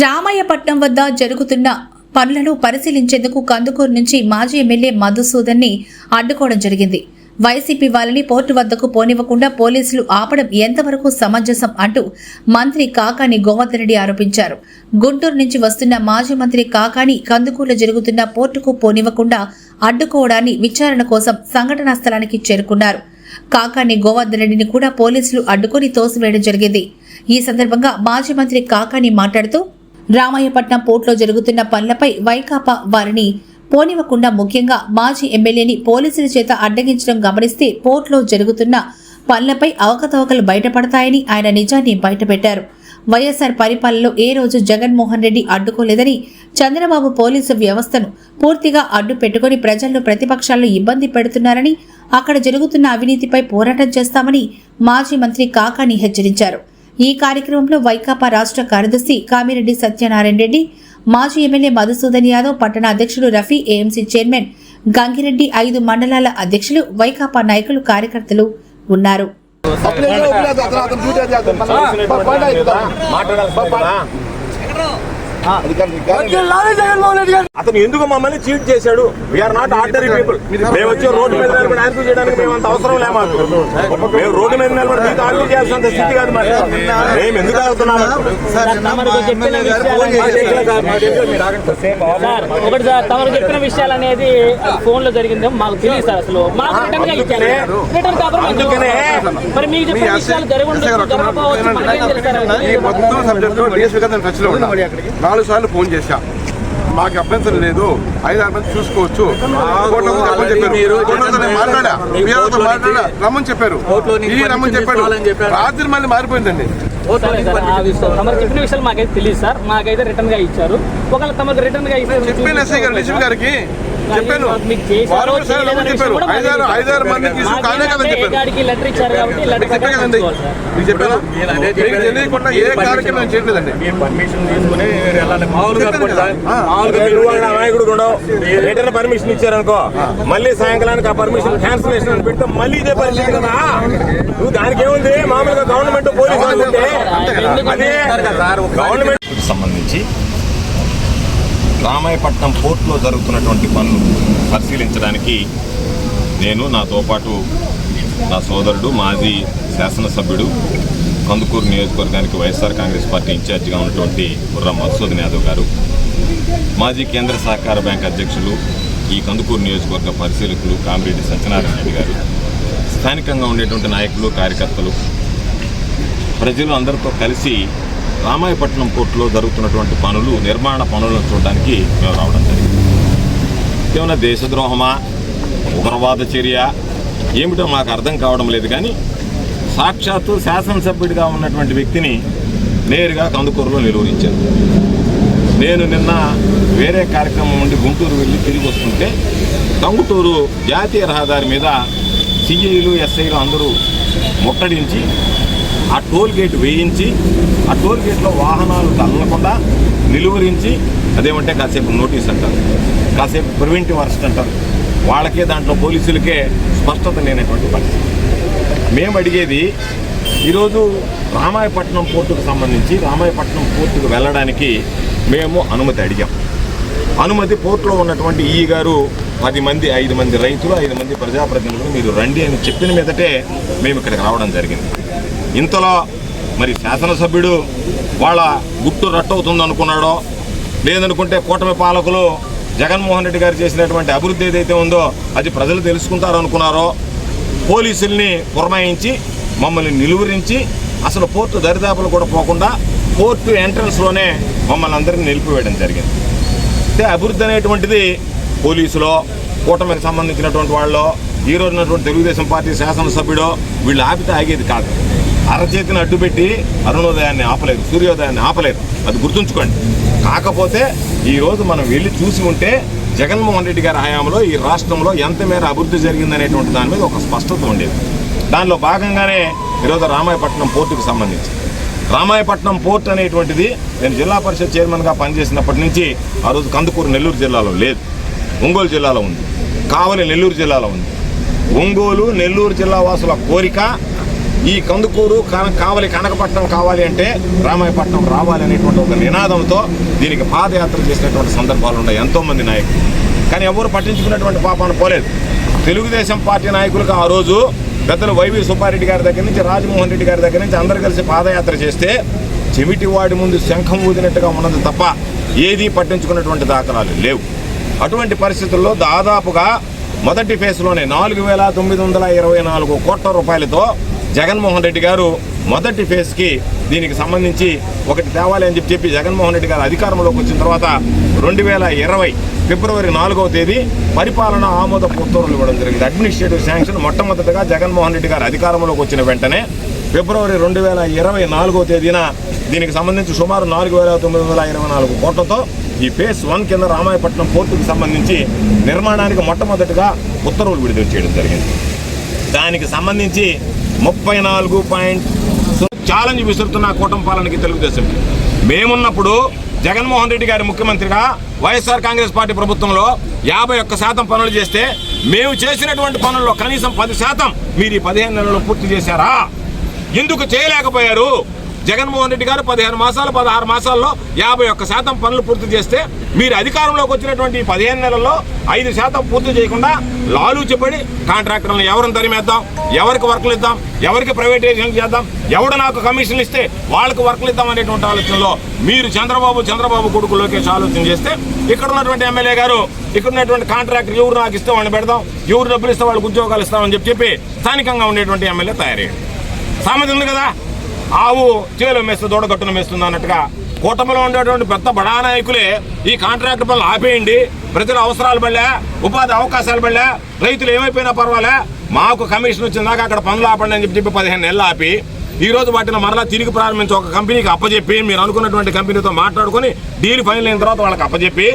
రామాయపట్నం వద్ద జరుగుతున్న పనులను పరిశీలించేందుకు కందుకూరు నుంచి మాజీ ఎమ్మెల్యే మధుసూదన్ని అడ్డుకోవడం జరిగింది. వైసీపీ వాళ్ళని పోర్టు వద్దకు పోనివ్వకుండా పోలీసులు ఆపడం ఎంతవరకు సమంజసం అంటూ మంత్రి కాకాని గోవర్ధన్ రెడ్డి ఆరోపించారు. గుంటూరు నుంచి వస్తున్న మాజీ మంత్రి కాకాని కందుకూరులో జరుగుతున్న పోర్టుకు పోనివ్వకుండా అడ్డుకోవడాన్ని విచారణ కోసం సంఘటనా స్థలానికి చేరుకున్నారు. కాకాని గోవర్ధన్ రెడ్డిని కూడా పోలీసులు అడ్డుకుని తోసివేయడం జరిగింది. ఈ సందర్భంగా మాజీ మంత్రి కాకాని మాట్లాడుతూ రామాయపట్నం పోర్టులో జరుగుతున్న పనులపై వైకాపా వారిని పోనివ్వకుండా ముఖ్యంగా మాజీ ఎమ్మెల్యేని పోలీసుల చేత అడ్డగించడం గమనిస్తే పోర్టులో జరుగుతున్న పనులపై అవకతవకలు బయటపడతాయని ఆయన నిజాన్ని బయటపెట్టారు. వైఎస్ఆర్ పరిపాలనలో ఏ రోజు జగన్మోహన్ రెడ్డి అడ్డుకోలేదని చంద్రబాబు పోలీసు వ్యవస్థను పూర్తిగా అడ్డు పెట్టుకుని ప్రజలను ప్రతిపక్షాలను ఇబ్బంది పెడుతున్నారని అక్కడ జరుగుతున్న అవినీతిపై పోరాటం చేస్తామని మాజీ మంత్రి కాకాని హెచ్చరించారు. ఈ కార్యక్రమంలో వైకాపా రాష్ట్ర కార్యదర్శి కామిరెడ్డి సత్యనారాయణ రెడ్డి మాజీ ఎమ్మెల్యే మధుసూదన్ యాదవ్ పట్టణ అధ్యక్షుడు రఫీ ఏఎంసీ చైర్మన్ గంగిరెడ్డి ఐదు మండలాల అధ్యక్షులు వైకాపా నాయకులు కార్యకర్తలు ఉన్నారు. అతను అతను ఎందుకు మమ్మల్ని చీట్ చేశాడు? వీఆర్ నాట్ ఆర్డరీ పీపుల్ మేము వచ్చి రోడ్డు మీద నిలబడి ఆర్గ్యూ చేయడానికి మేము అంత అవసరం లే మాకు. మేము రోడ్డు మీద నిలబడి మీకు ఆర్గ్యూ చేయాల్సినంత స్థితి కాదు మరి మేము ఎందుకు ఒకటి సార్ తమరు చెప్పిన విషయాలు అనేది ఫోన్లో జరిగింది. మాకు తెలియదు సార్ అసలు. మాకు రిటర్న్గా ఇచ్చారు. రిటర్న్ కాపర్ మరి మీకు చెప్పిన విషయాలు జరగకపోవచ్చు. మొత్తం సబ్జెక్టు డిఎస్పీ గారు నాలుగు సార్లు ఫోన్ చేశా. మాకు అభ్యంతరం లేదు. ఐదు ఆరు మంది చూసుకోవచ్చు. రమ్మని చెప్పారు. మాట్లాడా? మాట్లాడా? రమ్మని చెప్పారు. ఈ రమ్మని చెప్పాడు. రాత్రి మళ్ళీ మారిపోయిందండి. సరే సార్, ఆ విషయం తమరు చెప్పిన విషయాలు మాకైతే తెలియదు సార్. మాకైతే రిటర్న్గా ఇచ్చారు. ఒకవేళ తమకు రిటర్న్గా ఇస్తే చెప్పాను గారికి. చెప్పాను. ఐదారు. ఐదారు మంది తీసుకు మాకు కానే మీకు మీకు చెప్పాను. మీకు తెలియకుండా ఏ కార్యక్రమం నేను చేయట్లేదండి. పర్మిషన్ తీసుకుని వెళ్ళాలి మామూలుగా చెప్పాను కదా. నాయకుడు ఉండవు. రిటర్న్ పర్మిషన్ ఇచ్చారనుకో మళ్ళీ సాయంకాలానికి ఆ పర్మిషన్ క్యాన్సిలేషన్ అని పెడితే మళ్ళీ ఇదే పరిస్థితి కదా. నువ్వు దానికి ఏముంది? మామూలుగా గవర్నమెంట్ పోలీసు గవర్నమెంట్ సంబంధించి రామాయపట్నం పోర్టులో జరుగుతున్నటువంటి పనులు పరిశీలించడానికి నేను నాతో పాటు నా సోదరుడు మాజీ శాసనసభ్యుడు కందుకూరు నియోజకవర్గానికి వైఎస్ఆర్ కాంగ్రెస్ పార్టీ ఇన్ఛార్జిగా ఉన్నటువంటి బుర్రా మధుసూదన్ యాదవ్ గారు మాజీ కేంద్ర సహకార బ్యాంక్ అధ్యక్షులు ఈ కందుకూరు నియోజకవర్గ పరిశీలకులు కామిరెడ్డి సత్యనారాయణ రెడ్డి గారు స్థానికంగా ఉండేటువంటి నాయకులు కార్యకర్తలు ప్రజలు అందరితో కలిసి రామాయపట్నం పోర్టులో జరుగుతున్నటువంటి పనులు నిర్మాణ పనులను చూడడానికి మేము రావడం జరిగింది. ఏమైనా దేశద్రోహమా? ఉగ్రవాద చర్య? ఏమిటో మాకు అర్థం కావడం లేదు కానీ సాక్షాత్తు శాసనసభ్యుడిగా ఉన్నటువంటి వ్యక్తిని నేరుగా కందుకూరులో నిర్వహించారు నేను నిన్న వేరే కార్యక్రమం నుండి గుంటూరు వెళ్ళి తిరిగి వస్తుంటే తంగుటూరు జాతీయ రహదారి మీద సిఐలు ఎస్ఐలు అందరూ ముట్టడించి ఆ టోల్ గేట్ వేయించి ఆ టోల్ గేట్లో వాహనాలు తల్లకుండా నిలువరించి అదేమంటే కాసేపు నోటీస్ అంటారు. కాసేపు ప్రివెంటివ్ అరెస్ట్ అంటారు. వాళ్ళకే దాంట్లో పోలీసులకే స్పష్టత లేనటువంటి పరిస్థితి. మేము అడిగేది ఈరోజు రామాయపట్నం పోర్టుకు సంబంధించి రామాయపట్నం పోర్టుకు వెళ్ళడానికి మేము అనుమతి అడిగాం. అనుమతి పోర్టులో ఉన్నటువంటి ఈ గారు పది మంది ఐదు మంది రైతులు ఐదు మంది ప్రజాప్రతినిధులు మీరు రండి అని చెప్పిన మీదటే మేము ఇక్కడికి రావడం జరిగింది. ఇంతలో మరి శాసనసభ్యుడు వాళ్ళ గుట్టు రట్టవుతుంది అనుకున్నాడో లేదనుకుంటే కూటమి పాలకులు జగన్మోహన్ రెడ్డి గారు చేసినటువంటి అభివృద్ధి ఏదైతే ఉందో అది ప్రజలు తెలుసుకుంటారు అనుకున్నారో పోలీసుల్ని పురమాయించి మమ్మల్ని నిలువరించి అసలు పోర్టు దరిదాపులు కూడా పోకుండా పోర్టు ఎంట్రన్స్లోనే మమ్మల్ని అందరినీ నిలిపివేయడం జరిగింది. అంటే అభివృద్ధి అనేటువంటిది పోలీసులో కూటమికి సంబంధించినటువంటి వాళ్ళు ఈ రోజునటువంటి ఉన్నటువంటి తెలుగుదేశం పార్టీ శాసనసభ్యుడో వీళ్ళు ఆపితే ఆగేది కాదు. అరచేతిని అడ్డుపెట్టి అరుణోదయాన్ని ఆపలేదు సూర్యోదయాన్ని ఆపలేదు. అది గుర్తుంచుకోండి. కాకపోతే ఈరోజు మనం వెళ్ళి చూసి ఉంటే జగన్మోహన్ రెడ్డి గారి హయాంలో ఈ రాష్ట్రంలో ఎంత మేర అభివృద్ధి జరిగిందనేటువంటి దాని మీద ఒక స్పష్టత ఉండేది. దానిలో భాగంగానే ఈరోజు రామాయపట్నం పోర్టుకు సంబంధించి. రామాయపట్నం పోర్ట్ అనేటువంటిది నేను జిల్లా పరిషత్ చైర్మన్గా పనిచేసినప్పటి నుంచి ఆ రోజు కందుకూరు నెల్లూరు జిల్లాలో లేదు. ఒంగోలు జిల్లాలో ఉంది. కావలి నెల్లూరు జిల్లాలో ఉంది. ఒంగోలు నెల్లూరు జిల్లా వాసుల కోరిక ఈ కందుకూరు కన- కనకపట్నం కావాలి అంటే రామాయపట్నం రావాలి అనేటువంటి ఒక నినాదంతో దీనికి పాదయాత్ర చేసినటువంటి సందర్భాలు ఉన్నాయి. ఎంతోమంది నాయకులు. కానీ ఎవరు పట్టించుకున్నటువంటి పాపాన పోలేదు. తెలుగుదేశం పార్టీ నాయకులకు ఆ రోజు పెద్దలు వైవి సుబ్బారెడ్డి గారి దగ్గర నుంచి రాజమోహన్ రెడ్డి గారి దగ్గర నుంచి అందరు కలిసి పాదయాత్ర చేస్తే చెమిటివాడి ముందు శంఖం ఊదినట్టుగా ఉన్నది తప్ప ఏదీ పట్టించుకున్నటువంటి దాఖలాలు లేవు. అటువంటి పరిస్థితుల్లో దాదాపుగా మొదటి ఫేజ్లోనే నాలుగు వేల తొమ్మిది వందల ఇరవై నాలుగు కోట్ల రూపాయలతో జగన్మోహన్ రెడ్డి గారు మొదటి ఫేజ్కి దీనికి సంబంధించి ఒకటి తేవాలి అని చెప్పి చెప్పి జగన్మోహన్ రెడ్డి గారు అధికారంలోకి వచ్చిన తర్వాత రెండు వేల ఇరవై ఫిబ్రవరి నాలుగవ తేదీ పరిపాలన ఆమోద ఉత్తర్వులు ఇవ్వడం జరిగింది. అడ్మినిస్ట్రేటివ్ శాంక్షన్ మొట్టమొదటిగా జగన్మోహన్ రెడ్డి గారు అధికారంలోకి వచ్చిన వెంటనే ఫిబ్రవరి రెండు వేల ఇరవై నాలుగో తేదీన దీనికి సంబంధించి సుమారు నాలుగు వేల తొమ్మిది వందల ఇరవై నాలుగు కోట్లతో ఈ ఫేస్ వన్ కింద రామాయపట్నం పోర్టుకు సంబంధించి నిర్మాణానికి మొట్టమొదటిగా ఉత్తర్వులు విడుదల చేయడం జరిగింది. దానికి సంబంధించి ముప్పై నాలుగు పాయింట్ ఛాలెంజ్ విసురుతున్న కూటమి పాలనకి తెలుగుదేశం. మేమున్నప్పుడు జగన్మోహన్ రెడ్డి గారి ముఖ్యమంత్రిగా వైఎస్ఆర్ కాంగ్రెస్ పార్టీ ప్రభుత్వంలో యాభై ఒక్క శాతం పనులు చేస్తే మేము చేసినటువంటి పనుల్లో కనీసం పది శాతం మీరు ఈ పదిహేను నెలల్లో పూర్తి చేశారా? ఎందుకు చేయలేకపోయారు? జగన్మోహన్ రెడ్డి గారు పదిహేను మాసాలు పదహారు మాసాల్లో యాభై ఒక్క శాతం పనులు పూర్తి చేస్తే మీరు అధికారంలోకి వచ్చినటువంటి పదిహేను నెలల్లో ఐదు శాతం పూర్తి చేయకుండా లాలూచిపడి కాంట్రాక్టర్లను ఎవరిని తరిమేద్దాం ఎవరికి వర్కులు ఇద్దాం ఎవరికి ప్రైవేటైజేషన్ చేద్దాం ఎవడు నాకు కమిషన్లు ఇస్తే వాళ్ళకి వర్కులు ఇద్దాం అనేటువంటి ఆలోచనలో మీరు చంద్రబాబు చంద్రబాబు కొడుకు లోకేష్ ఆలోచన చేస్తే ఇక్కడ ఉన్నటువంటి ఎమ్మెల్యే గారు ఇక్కడ ఉన్నటువంటి కాంట్రాక్టర్ ఎవరు నాకు ఇస్తే వాళ్ళని పెడదాం ఎవరు డబ్బులు ఇస్తే వాళ్ళకి ఉద్యోగాలు ఇస్తామని చెప్పి చెప్పి స్థానికంగా ఉండేటువంటి ఎమ్మెల్యే తయారయ్యాడు. సామెత ఉంది కదా? ఆవు చేలో మేస్తే దూడగట్టును మేస్తుంది అన్నట్టుగా కూటమిలో ఉండేటువంటి పెద్ద బడా నాయకులే ఈ కాంట్రాక్ట్ పనులు ఆపేయండి. ప్రజల అవసరాలు పడలే ఉపాధి అవకాశాలు పడలే రైతులు ఏమైపోయినా పర్వాలే మాకు కమిషన్ వచ్చిందాక అక్కడ పనులు ఆపండి అని చెప్పి చెప్పి పదిహేను నెలలు ఆపి ఈ రోజు వాటిని మరలా తిరిగి ప్రారంభించి ఒక కంపెనీకి అప్పచెప్పి మీరు అనుకున్నటువంటి కంపెనీతో మాట్లాడుకొని డీల్ ఫైనల్ అయిన తర్వాత వాళ్ళకి అప్పచెప్పి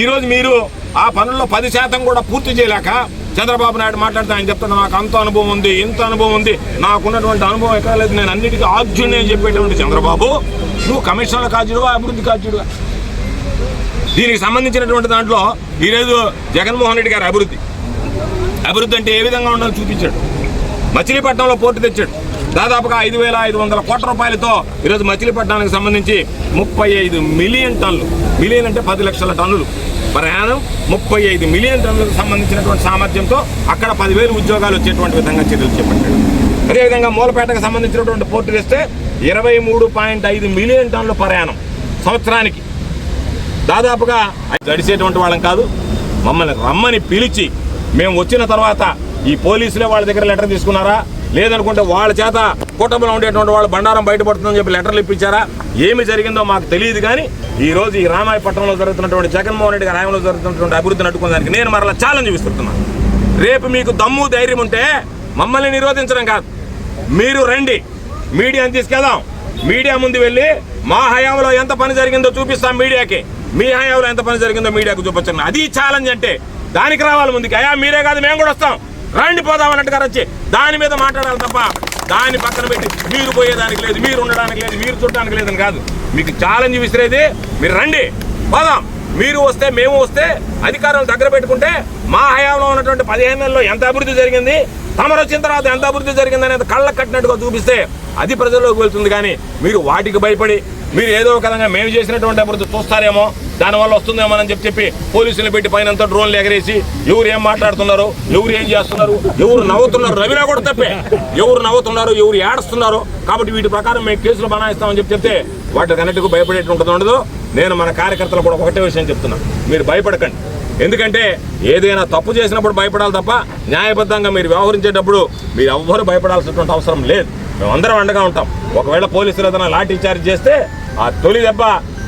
ఈరోజు మీరు ఆ పనుల్లో పది శాతం కూడా పూర్తి చేయలేక చంద్రబాబు నాయుడు మాట్లాడితే ఆయన చెప్తాడు నాకు అంత అనుభవం ఉంది ఇంత అనుభవం ఉంది. నాకున్నటువంటి అనుభవం ఎక్కడ లేదు నేను అన్నిటికీ ఆద్యుడిని అని చెప్పేటువంటి చంద్రబాబు. నువ్వు కమిషన్ల కాజుడుగా అభివృద్ధి కాజుడుగా దీనికి సంబంధించినటువంటి దాంట్లో ఈరోజు జగన్మోహన్ రెడ్డి గారి అభివృద్ధి. అభివృద్ధి అంటే ఏ విధంగా ఉండాలో చూపించాడు. మచిలీపట్నంలో పోర్టు తెచ్చాడు. దాదాపుగా ఐదు వేల ఐదు వందల కోట్ల రూపాయలతో ఈరోజు మచిలీపట్నానికి సంబంధించి ముప్పై ఐదు మిలియన్ టన్నులు. మిలియన్ అంటే పది లక్షల టన్నులు. ప్రయాణం ముప్పై ఐదు మిలియన్ టన్నులకు సంబంధించినటువంటి సామర్థ్యంతో అక్కడ పదివేలు ఉద్యోగాలు వచ్చేటువంటి విధంగా చర్యలు చేపట్టాడు అదేవిధంగా మూలపేటకు సంబంధించినటువంటి పోర్టు తెస్తే ఇరవై మూడు పాయింట్ ఐదు మిలియన్ టన్నుల ప్రయాణం సంవత్సరానికి. దాదాపుగా గడిచేటువంటి వాళ్ళం కాదు మమ్మల్ని రమ్మని పిలిచి మేము వచ్చిన తర్వాత ఈ పోలీసులే వాళ్ళ దగ్గర లెటర్ తీసుకున్నారా? లేదనుకుంటే వాళ్ళ చేత కూటమిలో ఉండేటువంటి వాళ్ళు బండారం బయటపడుతుందని చెప్పి లెటర్లు ఇప్పించారా? ఏమి జరిగిందో మాకు తెలియదు కానీ ఈ రోజు ఈ రామాయపట్నంలో జరుగుతున్నటువంటి జగన్మోహన్ రెడ్డి గారి జరుగుతున్నటువంటి అభివృద్ధిని అడ్డుకోవడానికి నేను మరలా ఛాలెంజ్ విస్తున్నాను రేపు మీకు దమ్ము ధైర్యం ఉంటే మమ్మల్ని నిరోధించడం కాదు. మీరు రండి. మీడియాని తీసుకెళ్దాం. మీడియా ముందు వెళ్ళి మా హయాంలో ఎంత పని జరిగిందో చూపిస్తాం మీడియాకి. మీ హయాంలో ఎంత పని జరిగిందో మీడియాకు చూపించండి. అది ఛాలెంజ్ అంటే దానికి రావాలి ముందుకి. అయ్యా మీరే కాదు మేము కూడా వస్తాం. రండి పోదాం అన్నట్టుగా వచ్చి దాని మీద మాట్లాడాలి తప్ప దాన్ని పక్కన పెట్టి మీరు పోయేదానికి లేదు మీరు ఉండడానికి లేదు మీరు చూడడానికి లేదని కాదు. మీకు ఛాలెంజ్ విసిరేది మీరు రండి పోదాం. మీరు వస్తే మేము వస్తే అధికారులు దగ్గర పెట్టుకుంటే మా హయాంలో ఉన్నటువంటి పదిహేను నెలల్లో ఎంత అభివృద్ధి జరిగింది? తమరు వచ్చిన తర్వాత ఎంత అభివృద్ధి జరిగిందనేది కళ్ళ కట్టినట్టుగా చూపిస్తే అది ప్రజల్లోకి వెళ్తుంది. కానీ మీరు వాటికి భయపడి మీరు ఏదో ఒక విధంగా మేము చేసినటువంటి అభివృద్ధి చూస్తారేమో దానివల్ల వస్తుందేమో అని చెప్పి చెప్పి పోలీసులు పెట్టి పైన డ్రోన్లు ఎగరేసి ఎవరు ఏం మాట్లాడుతున్నారు ఎవరు ఏం చేస్తున్నారు ఎవరు నవ్వుతున్నారు రవినా కూడా తప్పే. ఎవరు నవ్వుతున్నారు ఎవరు ఏడుస్తున్నారు. కాబట్టి వీటి ప్రకారం మేము కేసులు బనాయిస్తామని చెప్పి చెప్తే వాటికి అన్నిటికీ భయపడేటువంటి ఉండదు నేను మన కార్యకర్తలు కూడా ఒకటే విషయం చెప్తున్నాను మీరు భయపడకండి. ఎందుకంటే ఏదైనా తప్పు చేసినప్పుడు భయపడాలి తప్ప న్యాయబద్ధంగా మీరు వ్యవహరించేటప్పుడు మీరు ఎవ్వరు భయపడాల్సినటువంటి అవసరం లేదు. మేము అందరం అండగా ఉంటాం. ఒకవేళ పోలీసులు ఏదైనా లాఠీ చార్జ్ చేస్తే ఆ తొలి దెబ్బ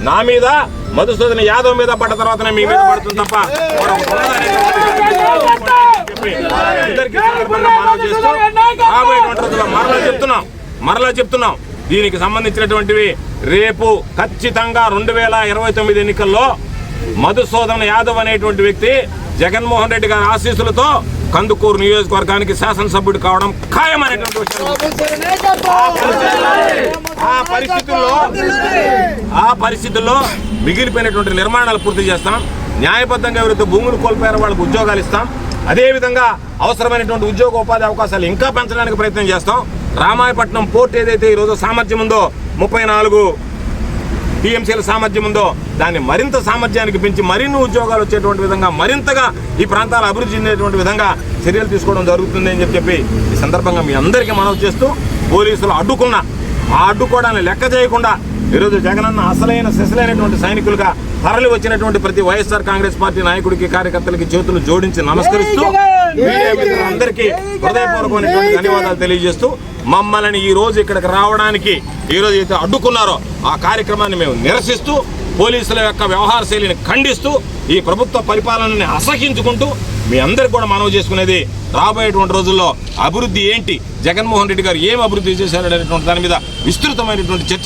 నా మీద మధుసూదన యాదవ్ మీద పడ్డ తర్వాతనే మీ మీద పడుతుంది తప్ప మరలా చెప్తున్నాం. మరలా చెప్తున్నాం. దీనికి సంబంధించినటువంటివి రేపు ఖచ్చితంగా రెండు వేల ఇరవై తొమ్మిది ఎన్నికల్లో మధుసూదన్ యాదవ్ అనేటువంటి వ్యక్తి జగన్మోహన్ రెడ్డి గారి ఆశీస్సులతో కందుకూరు నియోజకవర్గానికి శాసనసభ్యుడు కావడం ఖాయమైనటువంటి ఆ పరిస్థితుల్లో ఆ పరిస్థితుల్లో మిగిలిపోయినటువంటి నిర్మాణాలు పూర్తి చేస్తాం. న్యాయబద్ధంగా ఎవరైతే భూములు కోల్పోయారో వాళ్ళకి ఉద్యోగాలు ఇస్తాం. అదేవిధంగా అవసరమైనటువంటి ఉద్యోగ ఉపాధి అవకాశాలు ఇంకా పెంచడానికి ప్రయత్నం చేస్తాం. రామాయపట్నం పోర్ట్ ఏదైతే ఈరోజు సామర్థ్యం ఉందో ముప్పై నాలుగు టీఎంసీల సామర్థ్యం ఉందో దాన్ని మరింత సామర్థ్యానికి పెంచి మరిన్ని ఉద్యోగాలు వచ్చేటువంటి విధంగా మరింతగా ఈ ప్రాంతాలు అభివృద్ధి చెందేటువంటి విధంగా చర్యలు తీసుకోవడం జరుగుతుంది అని చెప్పి ఈ సందర్భంగా మీ అందరికీ మనవి చేస్తూ పోలీసులు అడ్డుకున్న ఆ అడ్డుకోవడాన్ని లెక్క చేయకుండా ఈరోజు జగనన్న అసలైన సెసలైనటువంటి సైనికులుగా తరలి వచ్చినటువంటి ప్రతి వైఎస్ఆర్ కాంగ్రెస్ పార్టీ నాయకుడికి కార్యకర్తలకి చేతులు జోడించి నమస్కరిస్తూ మీడియా మిత్రులందరికీ హృదయపూర్వకమైనటువంటి ధన్యవాదాలు తెలియజేస్తూ మమ్మల్ని ఈ రోజు ఇక్కడికి రావడానికి ఈ రోజు అయితే అడ్డుకున్నారో ఆ కార్యక్రమాన్ని మేము నిరసిస్తూ పోలీసుల యొక్క వ్యవహార శైలిని ఖండిస్తూ ఈ ప్రభుత్వ పరిపాలనని అసహించుకుంటూ మీ అందరికి కూడా మనవి చేసుకునేది రాబోయేటువంటి రోజుల్లో అభివృద్ధి ఏంటి? జగన్మోహన్ రెడ్డి గారు ఏం అభివృద్ధి చేశారనేటువంటి దాని మీద విస్తృతమైనటువంటి చర్చ